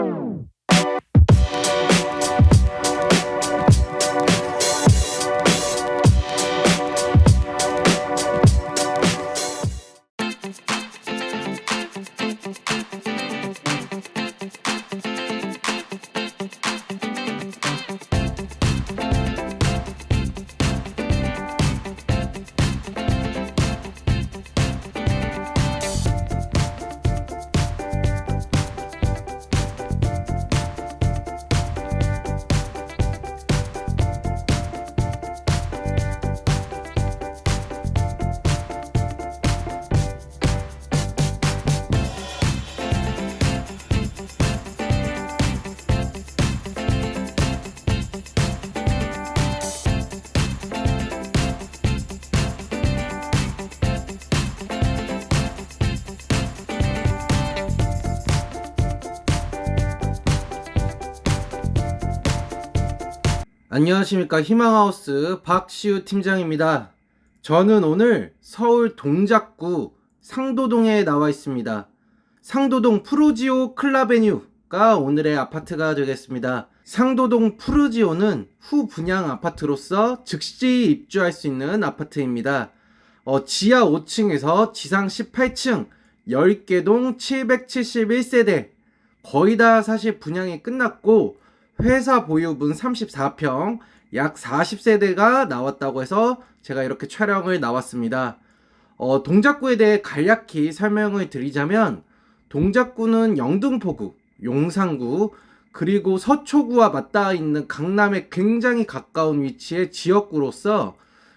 Oh. 안녕하십니까 희망하우스 박시우 팀장입니다. 저는 오늘 서울 동작구 상도동에 나와 있습니다. 상도동 푸르지오 클라베뉴가 오늘의 아파트가 되겠습니다. 상도동 푸르지오는 후 분양 아파트로서 즉시 입주할 수 있는 아파트입니다. 어, 지하 5층에서 지상 18층 10개 동 771세대 거의 다 사실 분양이 끝났고 회사 보유분 34평 약 40세대가 나왔다고 해서 제가 이렇게 촬영을 나왔습니다. 어, 동작구에 대해 간략히 설명을 드리자면 동작구는 영등포구, 용산구, 그리고 서초구와 맞닿아 있는 강남에 굉장히 가까운 위치의 지역구로서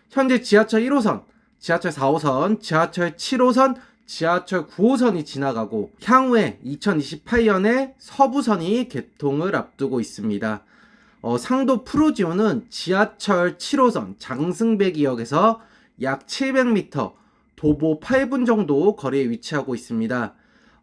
현재 지하철 1호선, 지하철 4호선, 지하철 7호선, 지하철 9호선이 지나가고 향후에 2028년에 서부선이 개통을 앞두고 있습니다. 어, 상도 프로지오는 지하철 7호선 장승배기역에서 약 700m, 도보 8분 정도 거리에 위치하고 있습니다.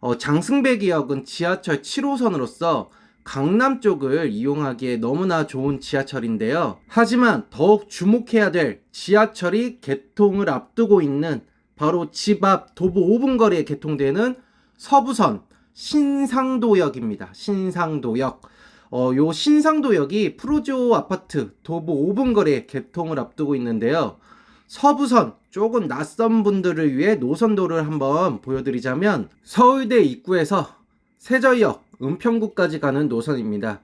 어, 장승배기역은 지하철 7호선으로서 강남 쪽을 이용하기에 너무나 좋은 지하철인데요. 하지만 더욱 주목해야 될 지하철이 개통을 앞두고 있는 바로 집 앞 도보 5분 거리에 개통되는 서부선 신상도역입니다. 신상도역. 어, 요 신상도역이 프로지오 아파트 도보 5분 거리에 개통을 앞두고 있는데요. 서부선 조금 낯선 분들을 위해 노선도를 한번 보여드리자면 서울대 입구에서 세저역, 은평구까지 가는 노선입니다.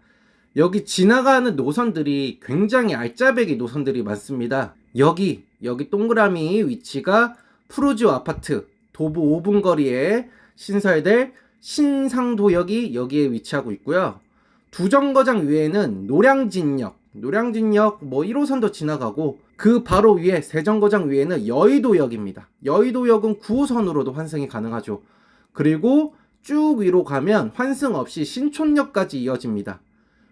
여기 지나가는 노선들이 굉장히 알짜배기 노선들이 많습니다. 여기, 여기 동그라미 위치가 프로지오 아파트 도보 5분 거리에 신설될 신상도역이 여기에 위치하고 있고요. 두 정거장 위에는 노량진역, 노량진역 뭐 1호선도 지나가고 그 바로 위에 세 정거장 위에는 여의도역입니다. 여의도역은 9호선으로도 환승이 가능하죠. 그리고 쭉 위로 가면 환승 없이 신촌역까지 이어집니다.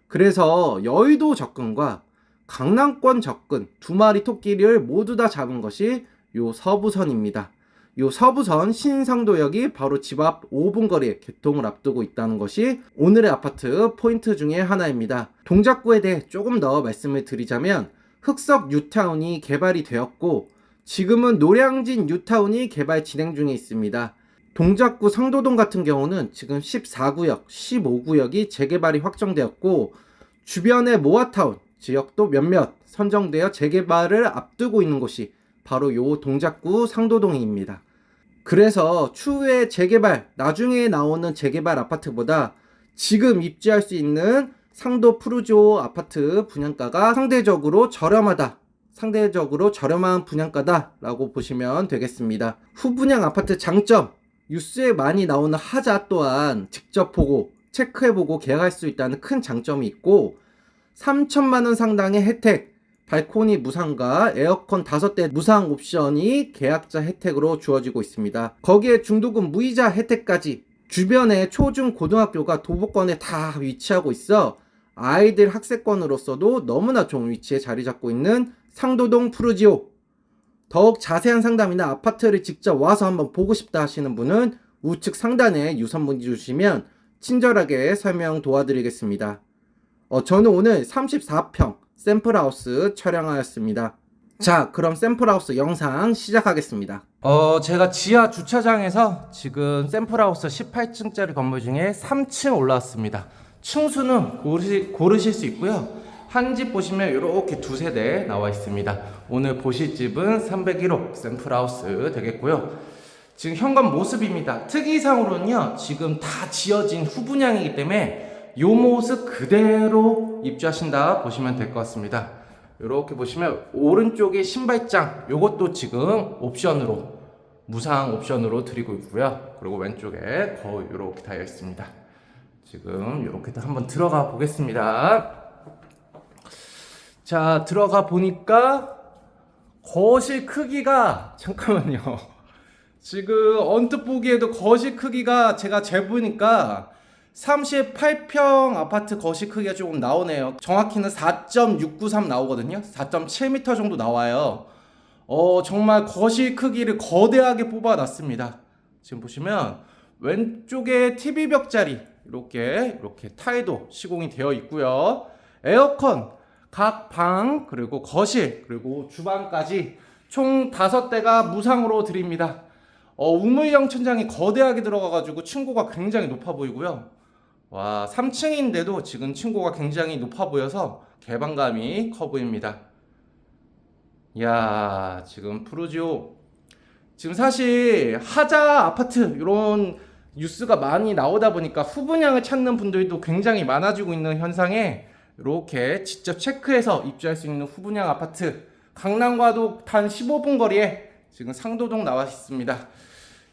그래서 여의도 접근과 강남권 접근 두 마리 토끼를 모두 다 잡은 것이 요 서부선입니다. 요 서부선 신상도역이 바로 집 앞 5분 거리에 개통을 앞두고 있다는 것이 오늘의 아파트 포인트 중에 하나입니다. 동작구에 대해 조금 더 말씀을 드리자면 흑석 뉴타운이 개발이 되었고 지금은 노량진 뉴타운이 개발 진행 중에 있습니다. 동작구 상도동 같은 경우는 지금 14구역, 15구역이 재개발이 확정되었고 주변의 모아타운 지역도 몇몇 선정되어 재개발을 앞두고 있는 곳이 바로 요 동작구 상도동입니다. 그래서 추후에 재개발, 나중에 나오는 재개발 아파트보다 지금 입주할 수 있는 상도 푸르지오 아파트 분양가가 상대적으로 저렴하다. 상대적으로 저렴한 분양가다라고 보시면 되겠습니다. 후분양 아파트 장점, 뉴스에 많이 나오는 하자 또한 직접 보고 체크해보고 계약할 수 있다는 큰 장점이 있고 3천만 원 상당의 혜택, 발코니 무상과 에어컨 5대 무상 옵션이 계약자 혜택으로 주어지고 있습니다. 거기에 중도금 무이자 혜택까지 주변에 초중 고등학교가 도보권에 다 위치하고 있어 아이들 학세권으로서도 너무나 좋은 위치에 자리 잡고 있는 상도동 푸르지오. 더욱 자세한 상담이나 아파트를 직접 와서 한번 보고 싶다 하시는 분은 우측 상단에 유선 문의 주시면 친절하게 설명 도와드리겠습니다. 어, 저는 오늘 34평 샘플하우스 촬영하였습니다. 자, 그럼 샘플하우스 영상 시작하겠습니다. 어, 제가 지하 주차장에서 지금 샘플하우스 18층짜리 건물 중에 3층 올라왔습니다. 층수는 고르시, 고르실 수 있고요. 한 집 보시면 이렇게 두 세 대 나와 있습니다. 오늘 보실 집은 301호 샘플하우스 되겠고요. 지금 현관 모습입니다. 특이상으로는요, 지금 다 지어진 후분양이기 때문에 요 모습 그대로 입주하신다 보시면 될 것 같습니다. 이렇게 보시면 오른쪽에 신발장, 요것도 지금 옵션으로 무상 옵션으로 드리고 있고요. 그리고 왼쪽에 거의 이렇게 달려 있습니다. 지금 이렇게 한번 들어가 보겠습니다. 자, 들어가 보니까 거실 크기가 잠깐만요. 지금 언뜻 보기에도 거실 크기가 제가 재보니까 38평 아파트 거실 크기가 조금 나오네요. 정확히는 4.693 나오거든요. 4.7m 정도 나와요. 어, 정말 거실 크기를 거대하게 뽑아놨습니다. 지금 보시면 왼쪽에 TV 벽자리 이렇게 이렇게 타일도 시공이 되어 있고요. 에어컨 각 방 그리고 거실 그리고 주방까지 총 다섯 대가 무상으로 드립니다. 어, 우물형 천장이 거대하게 들어가가지고 층고가 굉장히 높아 보이고요. 와, 3층인데도 지금 층고가 굉장히 높아 보여서 개방감이 커 보입니다. 야, 지금 프루지오 지금 사실 하자 아파트 이런 뉴스가 많이 나오다 보니까 후분양을 찾는 분들도 굉장히 많아지고 있는 현상에 이렇게 직접 체크해서 입주할 수 있는 후분양 아파트 강남과도 단 15분 거리에 지금 상도동 나와 있습니다.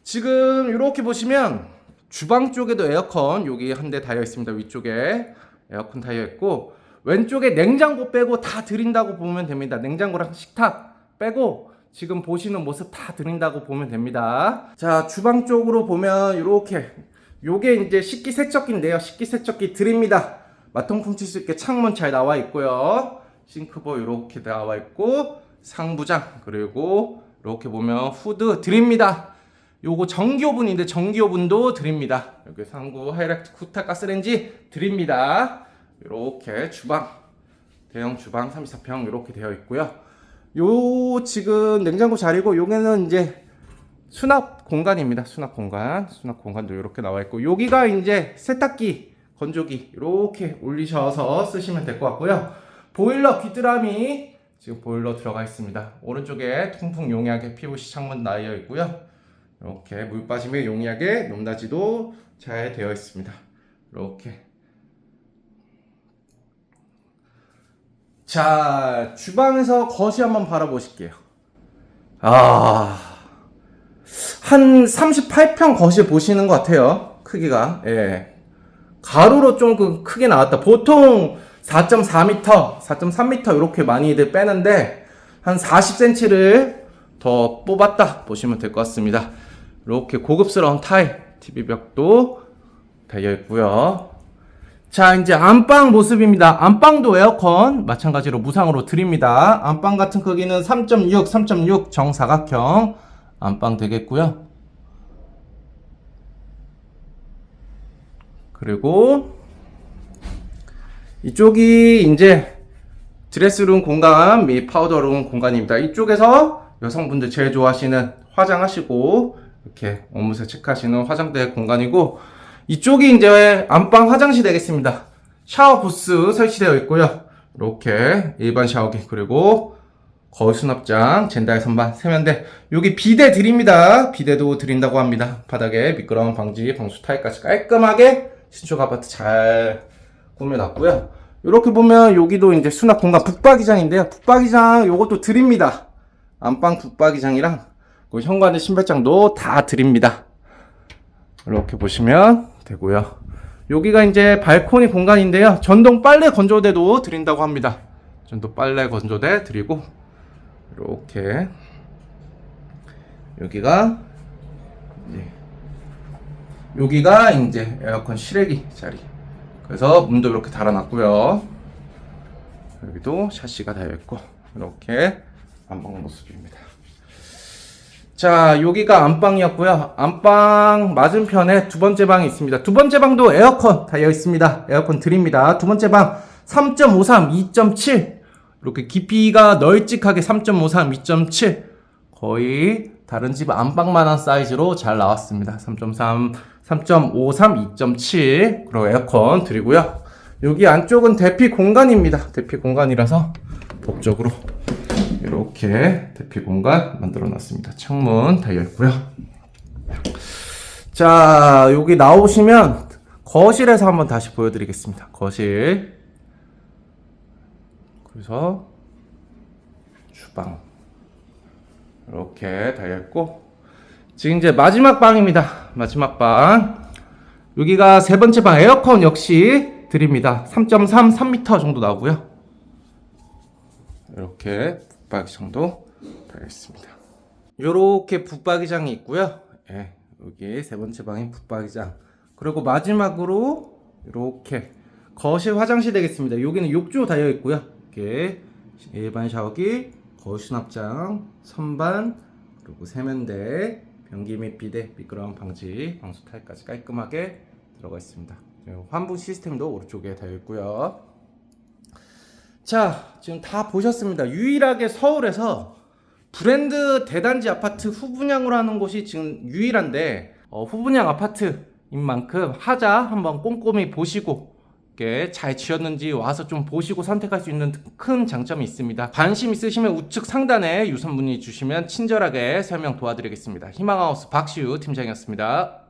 지금 이렇게 보시면 주방 쪽에도 에어컨 여기 한 대 달려 있습니다. 위쪽에 에어컨 달려 있고 왼쪽에 냉장고 빼고 다 드린다고 보면 됩니다. 냉장고랑 식탁 빼고 지금 보시는 모습 다 드린다고 보면 됩니다. 자, 주방 쪽으로 보면 이렇게 요게 이제 식기 세척기인데요. 식기 세척기 드립니다. 마통풍 칠수 있게 창문 잘 나와 있고요. 싱크볼 이렇게 나와 있고 상부장 그리고 이렇게 보면 후드 드립니다. 요거 전기오븐인데 전기오븐도 드립니다. 여기 상구 하이렉트 쿠타 가스레인지 드립니다. 이렇게 주방 대형 주방 34평 이렇게 되어 있고요. 요 지금 냉장고 자리고 요게는 이제 수납 공간입니다. 수납 공간, 수납 공간도 이렇게 나와 있고 여기가 이제 세탁기, 건조기 이렇게 올리셔서 쓰시면 될 것 같고요. 보일러 귀뚜라미 지금 보일러 들어가 있습니다. 오른쪽에 통풍 용이하게 PVC 창문 나여 있고요. 이렇게 물 빠짐에 용이하게 높낮이도 잘 되어 있습니다. 이렇게 자 주방에서 거실 한번 바라보실게요. 아. 한 38평 거실 보시는 것 같아요. 크기가. 예. 가로로 좀그 크게 나왔다. 보통 4.4m, 4.3m 이렇게 많이들 빼는데 한 40cm를 더 뽑았다 보시면 될 것 같습니다. 이렇게 고급스러운 타일, TV벽도 달려 있고요. 자, 이제 안방 모습입니다. 안방도 에어컨 마찬가지로 무상으로 드립니다. 안방 같은 크기는 3.6, 3.6 정사각형 안방 되겠고요. 그리고 이쪽이 이제 드레스룸 공간 및 파우더룸 공간입니다. 이쪽에서 여성분들 제일 좋아하시는 화장하시고 이렇게 업무실 체크하시는 화장대 공간이고 이쪽이 이제 안방 화장실 되겠습니다. 샤워 부스 설치되어 있고요. 이렇게 일반 샤워기 그리고 거울 수납장, 젠다의 선반, 세면대. 여기 비대 드립니다. 비대도 드린다고 합니다. 바닥에 미끄러움 방지, 방수 타일까지 깔끔하게 신축 아파트 잘 꾸며놨고요. 이렇게 보면 여기도 이제 수납 공간 북박이장인데요. 북박이장 요것도 드립니다. 안방 북박이장이랑 그 현관의 신발장도 다 드립니다. 이렇게 보시면 되고요. 여기가 이제 발코니 공간인데요. 전동 빨래 건조대도 드린다고 합니다. 전동 빨래 건조대 드리고 이렇게 여기가 여기가 이제 에어컨 실외기 자리. 그래서 문도 이렇게 달아놨고요. 여기도 샤시가 달려 있고 이렇게 안방 모습입니다. 자, 여기가 안방이었고요. 안방 맞은편에 두 번째 방이 있습니다. 두 번째 방도 에어컨 달려 있습니다. 에어컨 드립니다. 두 번째 방 3.53, 2.7 이렇게 깊이가 널찍하게 3.53, 2.7 거의 다른 집 안방만한 사이즈로 잘 나왔습니다. 3.3, 3.53, 2.7 그리고 에어컨 드리고요. 여기 안쪽은 대피 공간입니다. 대피 공간이라서 법적으로 이렇게 대피 공간 만들어 놨습니다. 창문 달려 있고요. 자, 여기 나오시면 거실에서 한번 다시 보여드리겠습니다. 거실. 그래서 주방 이렇게 달려 있고 지금 이제 마지막 방입니다. 마지막 방. 여기가 세 번째 방 에어컨 역시 드립니다. 3.3, 3m 정도 나오고요. 이렇게 붙박이장도 달려 있습니다. 이렇게 붙박이장이 있고요. 예, 여기 세 번째 방이 붙박이장. 그리고 마지막으로 이렇게 거실 화장실 되겠습니다. 여기는 욕조 달려 있고요. 이렇게 일반 샤워기, 거울 수납장, 선반, 그리고 세면대, 변기 및 비데, 미끄러움 방지, 방수 타일까지 깔끔하게 들어가 있습니다. 환부 시스템도 오른쪽에 달려 있고요. 자, 지금 다 보셨습니다. 유일하게 서울에서 브랜드 대단지 아파트 후분양으로 하는 곳이 지금 유일한데 어, 후분양 아파트인 만큼 하자 한번 꼼꼼히 보시고 잘 지었는지 와서 좀 보시고 선택할 수 있는 큰 장점이 있습니다. 관심 있으시면 우측 상단에 유선 문의 주시면 친절하게 설명 도와드리겠습니다. 희망하우스 박시우 팀장이었습니다.